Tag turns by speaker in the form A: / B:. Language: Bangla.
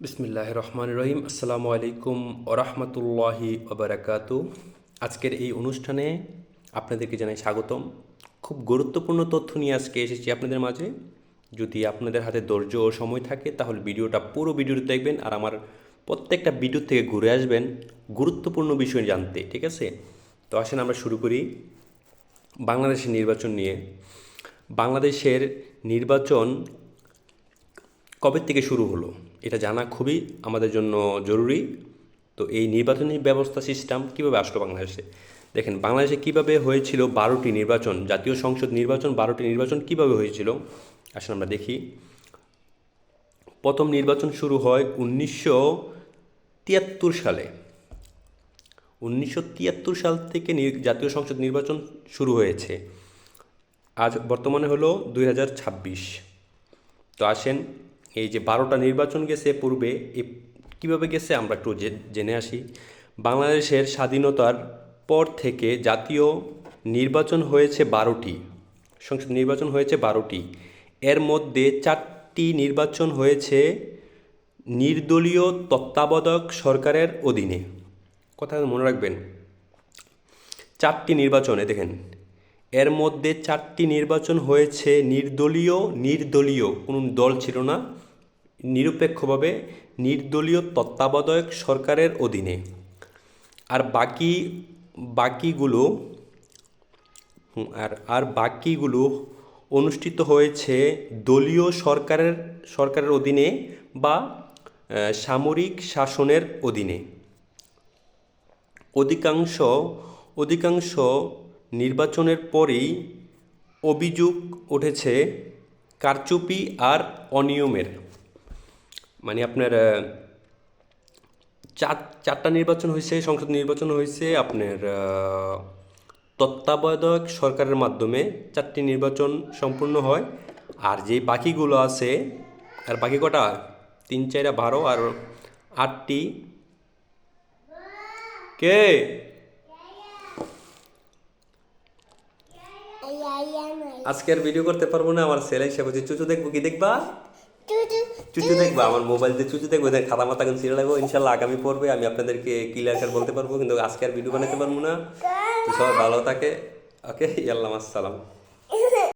A: বিসমিল্লাহ রহমান রহিম আসসালামু আলাইকুম ওরহমতুল্লাহি ওবরাকাতু আজকের এই অনুষ্ঠানে আপনাদেরকে জানাই স্বাগতম। খুব গুরুত্বপূর্ণ তথ্য নিয়ে আজকে এসেছি আপনাদের মাঝে। যদি আপনাদের হাতে ধৈর্য ও সময় থাকে, তাহলে ভিডিওটা পুরো ভিডিওটা দেখবেন আর আমার প্রত্যেকটা ভিডিও থেকে ঘুরে আসবেন গুরুত্বপূর্ণ বিষয় জানতে, ঠিক আছে? তো আসেন আমরা শুরু করি বাংলাদেশের নির্বাচন নিয়ে। বাংলাদেশের নির্বাচন কবে থেকে শুরু হলো? এটা জানা খুবই আমাদের জন্য জরুরি। তো এই নির্বাচনী ব্যবস্থা সিস্টেম কীভাবে আসলো বাংলাদেশে? দেখেন, বাংলাদেশে কীভাবে হয়েছিল বারোটি নির্বাচন, জাতীয় সংসদ নির্বাচন, বারোটি নির্বাচন কীভাবে হয়েছিল? আসলে আমরা দেখি। প্রথম নির্বাচন শুরু হয় উনিশশো তিয়াত্তর সালে। উনিশশো তিয়াত্তর সাল থেকে জাতীয় সংসদ নির্বাচন শুরু হয়েছে। আজ বর্তমানে হলো দুই হাজার ছাব্বিশ। তো আসেন এই যে বারোটা নির্বাচন গেছে পূর্বে, এ কীভাবে গেছে আমরা একটু জেনে আসি। বাংলাদেশের স্বাধীনতার পর থেকে জাতীয় নির্বাচন হয়েছে বারোটি, সংসদ নির্বাচন হয়েছে বারোটি। এর মধ্যে চারটি নির্বাচন হয়েছে নির্দলীয় তত্ত্বাবধায়ক সরকারের অধীনে। কথা মনে রাখবেন, চারটি নির্বাচনে দেখেন, এর মধ্যে চারটি নির্বাচন হয়েছে নির্দলীয় নির্দলীয় কোনো দল ছিল না। নিরপেক্ষভাবে নির্দলীয় তত্ত্বাবধায়ক সরকারের অধীনে। আর বাকি, বাকিগুলো আর আর বাকিগুলো অনুষ্ঠিত হয়েছে দলীয় সরকারের সরকারের অধীনে বা সামরিক শাসনের অধীনে। অধিকাংশ অধিকাংশ নির্বাচনের পরেই অভিযোগ উঠেছে কারচুপি আর অনিয়মের। মানে আপনার চার, চারটা নির্বাচন হয়েছে, সংসদ নির্বাচন হয়েছে, আপনার তত্ত্বাবধায়ক সরকারের মাধ্যমে চারটি নির্বাচন সম্পূর্ণ হয়। আর যে বাকিগুলো আছে, আর বাকি কটা? তিন চাইরা বারো আর আটটি। কে? আজকে আর ভিডিও করতে পারব না, আমার ছেলে হিসেবে চুচু দেখব কি? দেখবা? চুচু দেখব, আমার মোবাইল দিয়ে চুচু দেখব এদের খাতা মাথা কিন্তু ছিঁড়ে লাগবো, ইনশাল্লাহ আগামী পর্বে আমি আপনাদেরকে ক্লিয়ার কার বলতে পারব, কিন্তু আজকে আর ভিডিও বানাতে পারব না। তো সবাই ভালো থাকে ওকে ইয়াল্লাম, আসসালাম।